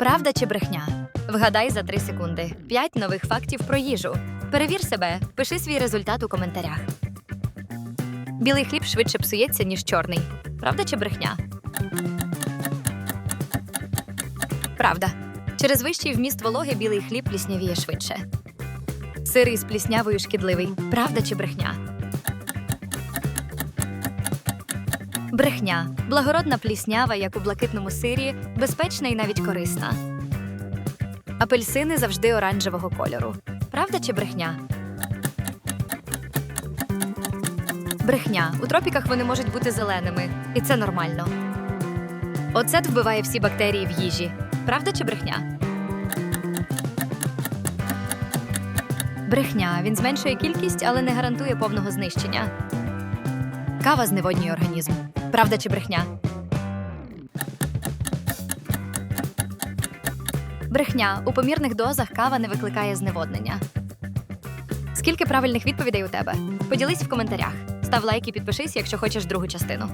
Правда чи брехня? Вгадай за 3 секунди. 5 нових фактів про їжу. Перевір себе, пиши свій результат у коментарях. Білий хліб швидше псується, ніж чорний. Правда чи брехня? Правда. Через вищий вміст вологи білий хліб пліснявіє швидше. Сир із пліснявою шкідливий. Правда чи брехня? Брехня. Благородна пліснява, як у блакитному сирі, безпечна і навіть корисна. Апельсини завжди оранжевого кольору. Правда чи брехня? Брехня. У тропіках вони можуть бути зеленими, і це нормально. Оцет вбиває всі бактерії в їжі. Правда чи брехня? Брехня. Він зменшує кількість, але не гарантує повного знищення. Кава зневоднює організм. Правда чи брехня? Брехня. У помірних дозах кава не викликає зневоднення. Скільки правильних відповідей у тебе? Поділись в коментарях. Став лайк і підпишись, якщо хочеш другу частину.